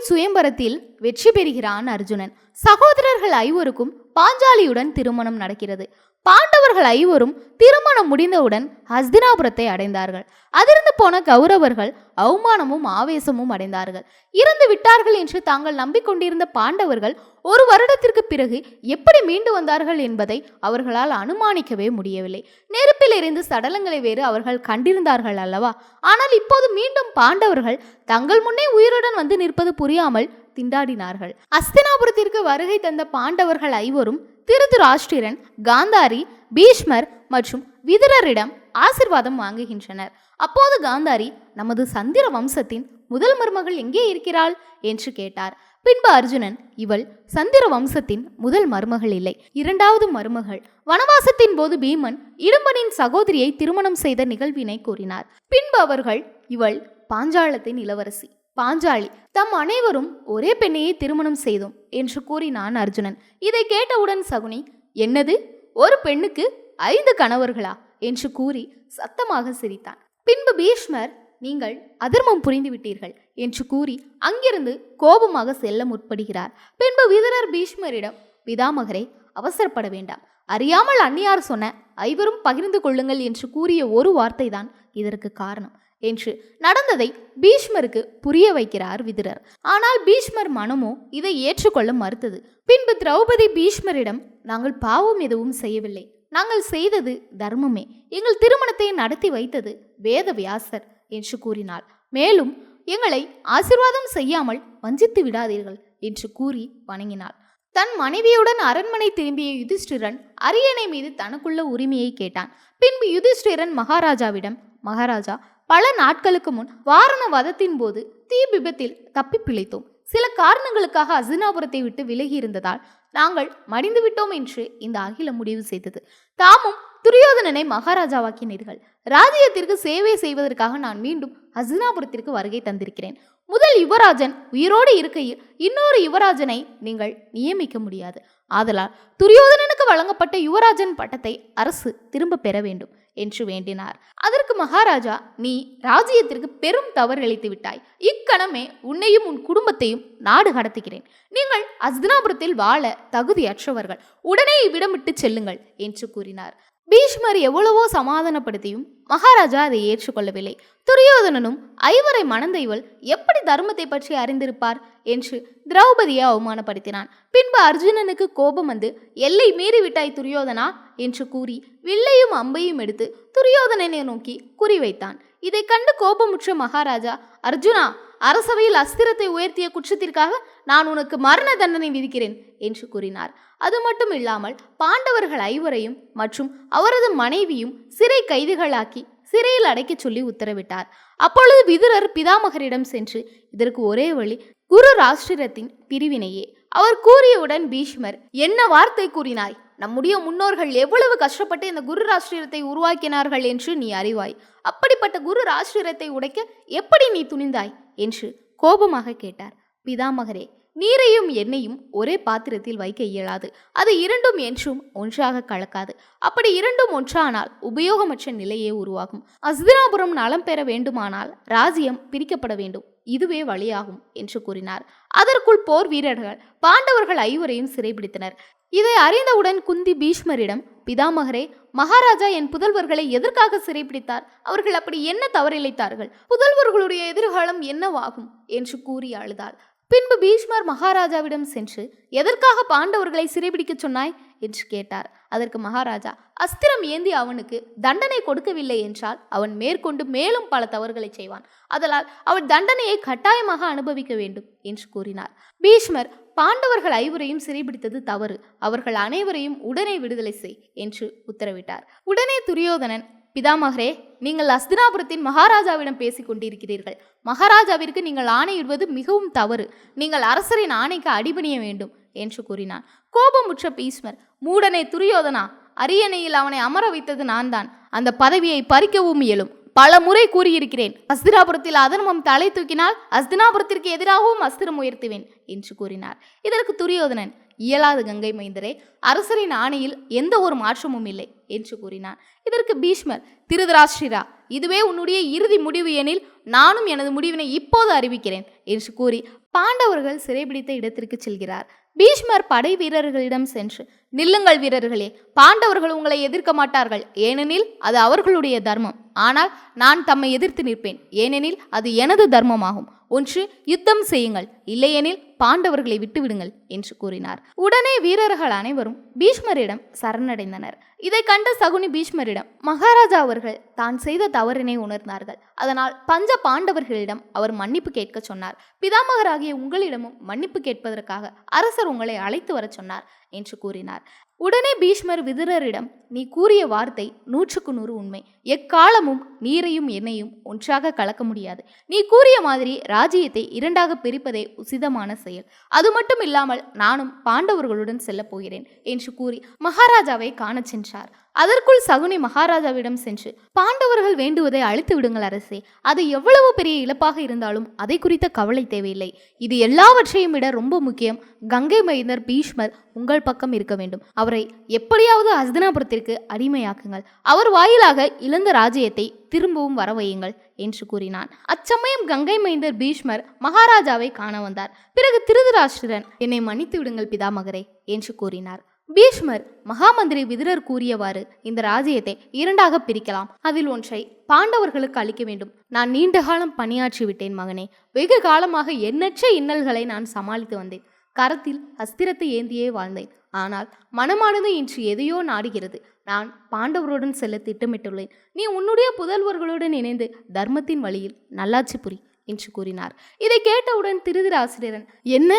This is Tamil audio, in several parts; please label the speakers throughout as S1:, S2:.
S1: பாஞ்சாலியின் சுயம்பரத்தில் வெற்றி பெறுகிறான் அர்ஜுனன். சகோதரர்கள் ஐவருக்கும் பாஞ்சாலியுடன் திருமணம் நடக்கிறது. பாண்டவர்கள் ஐவரும் திருமணம் முடிந்தவுடன் ஹஸ்தினாபுரத்தை அடைந்தார்கள். அதிர்ந்து போன கௌரவர்கள் அவமானமும் ஆவேசமும் அடைந்தார்கள். இறந்து விட்டார்கள் என்று தாங்கள் நம்பிக்கொண்டிருந்த பாண்டவர்கள் ஒரு வருடத்திற்கு பிறகு எப்படி மீண்டு வந்தார்கள் என்பதை அவர்களால் அனுமானிக்கவே முடியவில்லை. நெருப்பில் எரிந்து சடலங்களை வேறு அவர்கள் கண்டிருந்தார்கள் அல்லவா? ஆனால் இப்போது மீண்டும் பாண்டவர்கள் தங்கள் முன்னே உயிருடன் வந்து நிற்பது புரியாமல் திண்டாடினார்கள். அஸ்தினாபுரத்திற்கு வருகை தந்த பாண்டவர்கள் ஐவரும் திருதுராஷ்டிரன் காந்தாரி பீஷ்மர் மற்றும் விதுரரிடம் ஆசிர்வாதம் வாங்குகின்றனர். அப்போது காந்தாரி நமது சந்திர வம்சத்தின் முதல் மருமகள் எங்கே இருக்கிறாள்? என்று கேட்டார். பின்பு அர்ஜுனன் இவள் சந்திர வம்சத்தின் முதல் மருமகள் இல்லை இரண்டாவது மருமகள். வனவாசத்தின் போது பீமன் இடும்பனின் சகோதரியை திருமணம் செய்த நிகழ்வினை கூறினார். பின்பு அவர்கள் இவள் பாஞ்சாலத்தின் இளவரசி. பாஞ்சாலி தம் அனைவரும் ஒரே பெண்ணையே திருமணம் செய்தோம் என்று கூறினான் அர்ஜுனன். இதை கேட்டவுடன் சகுனி என்னது? ஒரு பெண்ணுக்கு ஐந்து கணவர்களா? என்று கூறி சத்தமாக சிரித்தான். பின்பு பீஷ்மர் நீங்கள் அதர்மம் புரிந்துவிட்டீர்கள் என்று கூறி அங்கிருந்து கோபமாக செல்ல முற்படுகிறார். பின்பு விதரர் பீஷ்மரிடம் பிதாமகரே அவசரப்பட வேண்டாம். அறியாமல் அந்நியார் சொன்ன ஐவரும் பகிர்ந்து கொள்ளுங்கள் என்று கூறிய ஒரு வார்த்தைதான் இதற்கு காரணம். என்று நடந்ததை பீஷ்மருக்கு புரிய வைக்கிறார் விதுரர். ஆனால் பீஷ்மர் மனமோ இதை ஏற்றுக்கொள்ள மறுத்தது. பின்பு திரௌபதி பீஷ்மரிடம் நாங்கள் பாவம் எதுவும் செய்யவில்லை. நாங்கள் செய்தது தர்மமே. எங்கள் திருமணத்தை நடத்தி வைத்தது வேத வியாசர் என்று கூறினாள். மேலும் எங்களை ஆசிர்வாதம் செய்யாமல் வஞ்சித்து விடாதீர்கள் என்று கூறி வணங்கினாள். தன் மனைவியுடன் அரண்மனை திரும்பிய யுதிஷ்டிரன் அரியணை மீது தனக்குள்ள உரிமையை கேட்டான். பின்பு யுதிஷ்டிரன் மகாராஜாவிடம் மகாராஜா பல நாட்களுக்கு முன் வாரண வதத்தின் போது தீ விபத்தில் தப்பி பிழைத்தோம். சில காரணங்களுக்காக அசினாபுரத்தை விட்டு விலகி இருந்ததால் நாங்கள் மடிந்து விட்டோம் என்று இந்த அகிலம் முடிவு செய்தது. தாமும் துரியோதனனை மகாராஜாவாக்கினீர்கள். ராஜ்யத்திற்கு சேவை செய்வதற்காக நான் மீண்டும் அசினாபுரத்திற்கு வருகை தந்திருக்கிறேன். முதல் யுவராஜன் உயிரோடு இருக்கையில் இன்னொரு யுவராஜனை நீங்கள் நியமிக்க முடியாது. ஆதலால் துரியோதனனுக்கு வழங்கப்பட்ட யுவராஜன் பட்டத்தை அரசு திரும்ப பெற வேண்டும். என்று வேண்டினார். அதற்கு மகாராஜா நீ ராஜ்யத்திற்கு பெரும் தவறு அளித்து விட்டாய். இக்கணமே உன்னையும் உன் குடும்பத்தையும் நாடு கடத்துகிறேன். நீங்கள் அஸ்தினாபுரத்தில் வாழ தகுதியற்றவர்கள். உடனே இவ்விடம் விட்டு செல்லுங்கள் என்று கூறினார். பீஷ்மர் எவ்வளவோ சமாதானப்படுத்தியும் மகாராஜா அதை ஏற்றுக்கொள்ளவில்லை. துரியோதனனும் ஐவரை மணந்த இவள் எப்படி தர்மத்தை பற்றி அறிந்திருப்பார்? என்று திரௌபதியை அவமானப்படுத்தினான். பின்பு அர்ஜுனனுக்கு கோபம் வந்து எல்லை மீறிவிட்டாய் துரியோதனா? என்று கூறி வில்லையும் அம்பையும் எடுத்து துரியோதனனை நோக்கி குறிவைத்தான். இதை கண்டு கோபமுற்ற மகாராஜா அர்ஜுனா அரசவையில் அஸ்திரத்தை உயர்த்திய குற்றத்திற்காக நான் உனக்கு மரண தண்டனை விதிக்கிறேன் என்று கூறினார். அது மட்டும் இல்லாமல் பாண்டவர்கள் ஐவரையும் மற்றும் அவரது மனைவியும் சிறை கைதிகளாக்கி சிறையில் அடைக்கச் சொல்லி உத்தரவிட்டார். அப்பொழுது விதுரர் பிதாமகரிடம் சென்று இதற்கு ஒரே வழி குரு ராஷ்டிரத்தின் பிரிவினையே. அவர் கூறியவுடன் பீஷ்மர் என்ன வார்த்தை கூறினாய்? நம்முடைய முன்னோர்கள் எவ்வளவு கஷ்டப்பட்டு இந்த குரு ராஷ்டிரத்தை உருவாக்கினார்கள் என்று நீ அறிவாய். அப்படிப்பட்ட குரு ராஷ்டிரத்தை உடைக்க எப்படி நீ துணிந்தாய்? என்று கோபமாக கேட்டார். பிதாமகரே நீரையும் எண்ணெயும் ஒரே பாத்திரத்தில் வைக்க இயலாது. அது இரண்டும் என்றும் ஒன்றாக கலக்காது. அப்படி இரண்டும் ஒன்றானால் உபயோகமற்ற நிலையே உருவாகும். அஸ்தினாபுரம் நலம் பெற வேண்டுமானால் ராஜ்யம் பிரிக்கப்பட வேண்டும். இதுவே வழியாகும் என்று கூறினார். அதற்குள் போர் வீரர்கள் பாண்டவர்கள் ஐவரையும் சிறைபிடித்தனர். இதை அறிந்தவுடன் குந்தி பீஷ்மரிடம் பிதாமகரே மகாராஜா என் புதல்வர்களை எதற்காக சிறைப்பிடித்தார் அவர்கள் அப்படி என்ன தவறிழைத்தார்கள்? புதல்வர்களுடைய எதிர்காலம் என்னவாகும்? என்று கூறி அழுதாள். பின்பு பீஷ்மர் மகாராஜாவிடம் சென்று எதற்காக பாண்டவர்களை சிறைபிடிக்கச் சொன்னாய்? என்று கேட்டார். அதற்கு மகாராஜா அஸ்திரம் ஏந்தி அவனுக்கு தண்டனை கொடுக்கவில்லை என்றால் அவன் மேற்கொண்டு மேலும் பல தவறுகளை செய்வான். அதனால் அவன் தண்டனையை கட்டாயமாக அனுபவிக்க வேண்டும் என்று கூறினார். பீஷ்மர் பாண்டவர்கள் ஐவரையும் சிறைபிடித்தது தவறு. அவர்கள் அனைவரையும் உடனே விடுதலை செய் என்று உத்தரவிட்டார். உடனே துரியோதனன் பிதாமகரே நீங்கள் அஸ்தினாபுரத்தின் மகாராஜாவிடம் பேசிக் கொண்டிருக்கிறீர்கள். மகாராஜாவிற்கு நீங்கள் ஆணையிடுவது மிகவும் தவறு. நீங்கள் அரசரின் ஆணைக்கு அடிபணிய வேண்டும் என்று கூறினான். கோபமுற்ற பீஷ்மர் மூடனை துரியோதனா அரியணையில் அவனை அமர வைத்தது நான் தான் அந்த பதவியை பறிக்கவும் இயலும். பல முறை கூறியிருக்கிறேன். அஸ்தினாபுரத்தில் அதர்மம் தலை தூக்கினால் அஸ்தினாபுரத்திற்கு எதிராகவும் அஸ்திரம் உயர்த்துவேன் என்று கூறினார். இதற்கு துரியோதனன் இயலாது கங்கை மைந்தரே அரசரின் ஆணையில் எந்த ஒரு மாற்றமும் இல்லை. என்று கூறினான். இதற்கு பீஷ்மர் திருதராஷ்டிரா இதுவே உன்னுடைய இறுதி முடிவு எனில் நானும் எனது முடிவினை இப்போது அறிவிக்கிறேன் என்று கூறி பாண்டவர்கள் சிறைபிடித்த இடத்திற்கு செல்கிறார். பீஷ்மர் படை வீரர்களிடம் சென்று நில்லுங்கள் வீரர்களே பாண்டவர்கள் உங்களை எதிர்க்க மாட்டார்கள். ஏனெனில் அது அவர்களுடைய தர்மம். ஆனால் நான் தம்மை எதிர்த்து நிற்பேன். ஏனெனில் அது எனது தர்மமாகும். ஒன்று யுத்தம் செய்யுங்கள். இல்லையெனில் பாண்டவர்களை விட்டுவிடுங்கள் என்று கூறினார். உடனே வீரர்கள் அனைவரும் பீஷ்மரிடம் சரணடைந்தனர். இதை கண்ட சகுனி பீஷ்மரிடம் மகாராஜா அவர்கள் தான் செய்த தவறினை உணர்ந்தார்கள். அதனால் பஞ்ச பாண்டவர்களிடம் அவர் மன்னிப்பு கேட்க சொன்னார். பிதாமகராகிய உங்களிடமும் மன்னிப்பு கேட்பதற்காக அரசர் உங்களை அழைத்து வரச் சொன்னார். என்று கூறினார். உடனே பீஷ்மர் விதுரரிடம் நீ கூறிய வார்த்தை நூற்றுக்கு நூறு உண்மை. எக்காலமும் நீரையும் எண்ணெயும் ஒன்றாக கலக்க முடியாது. நீ கூறிய மாதிரி ராஜ்யத்தை இரண்டாக பிரிப்பதே உசிதமான செயல். அது மட்டும் இல்லாமல் நானும் பாண்டவர்களுடன் செல்லப் போகிறேன் என்று கூறி மகாராஜாவை காணச் சென்றார். அதற்குள் சகுனி மகாராஜாவிடம் சென்று பாண்டவர்கள் வேண்டுவதை அழித்து விடுங்கள் அரசே. அது எவ்வளவு பெரிய இழப்பாக இருந்தாலும் அதை குறித்த கவலை தேவையில்லை. இது எல்லாவற்றையும் விட ரொம்ப முக்கியம். கங்கை மைந்தர் பீஷ்மர் உங்கள் பக்கம் இருக்க வேண்டும். அவரை எப்படியாவது அஸ்தினாபுரத்திற்கு அடிமையாக்குங்கள். அவர் வாயிலாக இழந்த ராஜ்யத்தை திரும்பவும் வரவையுங்கள் என்று கூறினான். அச்சமயம் கங்கை மைந்தர் பீஷ்மர் மகாராஜாவை காண வந்தார். பிறகு திருதராஷ்டிரன் என்னை மன்னித்து விடுங்கள் பிதாமகரே என்று கூறினார். பீஷ்மர் மகாமந்திரி விதிரர் கூறியவாறு இந்த ராஜ்யத்தை இரண்டாக பிரிக்கலாம். அதில் ஒன்றை பாண்டவர்களுக்கு அளிக்க வேண்டும். நான் நீண்ட காலம் பணியாற்றி விட்டேன் மகனே. வெகு காலமாக எண்ணற்ற இன்னல்களை நான் சமாளித்து வந்தேன். கரத்தில் அஸ்திரத்தை ஏந்தியே வாழ்ந்தேன். ஆனால் மனமானது இன்று எதையோ நாடுகிறது. நான் பாண்டவருடன் செல்ல திட்டமிட்டுள்ளேன். நீ உன்னுடைய புதல்வர்களுடன் இணைந்து தர்மத்தின் வழியில் நல்லாட்சி புரி என்று கூறினார். இதை கேட்டவுடன் திருதிராசிரியரன் என்ன?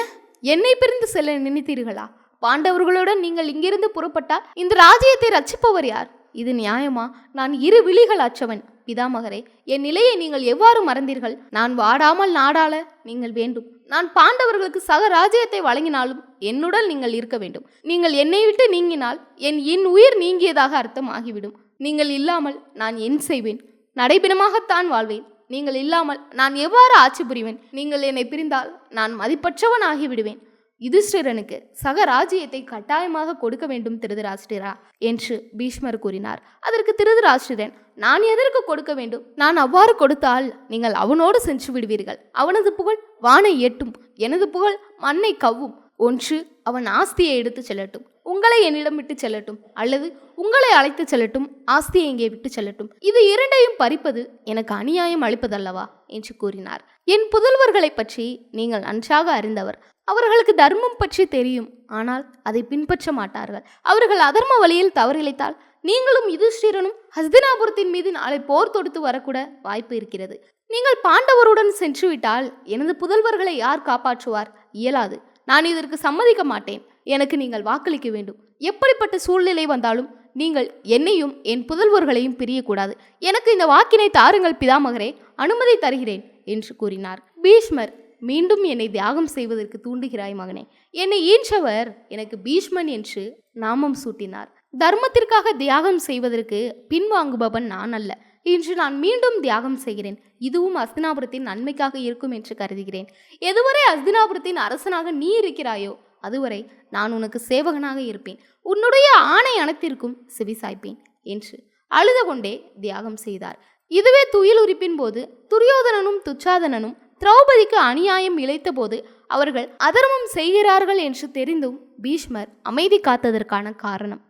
S1: என்னை பிரிந்து செல்ல நினைத்தீர்களா? பாண்டவர்களுடன் நீங்கள் இங்கிருந்து புறப்பட்டால் இந்த ராஜ்யத்தை ரட்சிப்பவர் யார்? இது நியாயமா? நான் இரு விழிகள் அற்றவன் பிதாமகரே என் நிலையை நீங்கள் எவ்வாறு மறந்தீர்கள்? நான் வாடாமல் நாடாள? நீங்கள் வேண்டும். நான் பாண்டவர்களுக்கு சக ராஜ்யத்தை வழங்கினாலும் என்னுடன் நீங்கள் இருக்க வேண்டும். நீங்கள் என்னை விட்டு நீங்கினால் என் என் உயிர் நீங்கியதாக அர்த்தம் ஆகிவிடும். நீங்கள் இல்லாமல் நான் என் செய்வேன். நடைபிணமாகத்தான் வாழ்வேன். நீங்கள் இல்லாமல் நான் எவ்வாறு ஆட்சி புரிவேன்? நீங்கள் என்னை பிரிந்தால் நான் மதிப்பற்றவன் ஆகிவிடுவேன் யுதிஷ்டிரனுக்கு சக ராஜ்யத்தை கட்டாயமாக கொடுக்க வேண்டும் திருதராஷ்டிரா என்று பீஷ்மர் கூறினார். அதற்கு திருதராஷ்டிரன் நான் எதற்கு கொடுக்க வேண்டும்? நான் அவ்வாறு கொடுத்தால் நீங்கள் அவனோடு சென்று விடுவீர்கள். அவனது புகழ் வானை எட்டும் எனது புகழ் மண்ணை கவ்வும் ஒன்று அவன் ஆஸ்தியை எடுத்து செல்லட்டும். உங்களை என்னிடம் விட்டு செல்லட்டும் அல்லது உங்களை அழைத்து செல்லட்டும் ஆஸ்தியை இங்கே விட்டு செல்லட்டும். இது இரண்டையும் பறிப்பது எனக்கு அநியாயம் அளிப்பதல்லவா? என்று கூறினார். என் புதல்வர்களைப் பற்றி நீங்கள் நன்றாக அறிந்தவர். அவர்களுக்கு தர்மம் பற்றி தெரியும். ஆனால் அதை பின்பற்ற மாட்டார்கள். அவர்கள் அதர்ம வழியில் தவறிழைத்தால் நீங்களும் யுதிஷ்டிரனும் ஹஸ்தினாபுரத்தின் மீது நாளை போர் தொடுத்து வரக்கூட வாய்ப்பு இருக்கிறது. நீங்கள் பாண்டவருடன் சென்று விட்டால் எனது புதல்வர்களை யார் காப்பாற்றுவார்? இயலாது. நான் இதற்கு சம்மதிக்க மாட்டேன். எனக்கு நீங்கள் வாக்களிக்க வேண்டும். எப்படிப்பட்ட சூழ்நிலை வந்தாலும் நீங்கள் என்னையும் என் புதல்வர்களையும் பிரியக்கூடாது. எனக்கு இந்த வாக்கினை தாருங்கள் பிதாமகரே. அனுமதி தருகிறேன் என்று கூறினார். பீஷ்மர் மீண்டும் என்னை தியாகம் செய்வதற்கு தூண்டுகிறாய் மகனே. என்னை ஈன்றவர் எனக்கு பீஷ்மன் என்று நாமம் சூட்டினார். தர்மத்திற்காக தியாகம் செய்வதற்கு பின்வாங்குபவன் நான் அல்ல. இன்று நான் மீண்டும் தியாகம் செய்கிறேன். இதுவும் அஸ்தினாபுரத்தின் நன்மைக்காக இருக்கும் என்று கருதுகிறேன். எதுவரை அஸ்தினாபுரத்தின் அரசனாக நீ இருக்கிறாயோ அதுவரை நான் உனக்கு சேவகனாக இருப்பேன். உன்னுடைய ஆணை அனைத்திற்கும் செவிசாய்ப்பேன் என்று அழுத கொண்டே தியாகம் செய்தார். இதுவே துயில் உரிப்பின் போது துரியோதனனும் துச்சாதனனும் திரௌபதிக்கு அநியாயம் இழைத்தபோது அவர்கள் அதர்மம் செய்கிறார்கள் என்று தெரிந்தும் பீஷ்மர் அமைதி காத்ததற்கான காரணம்.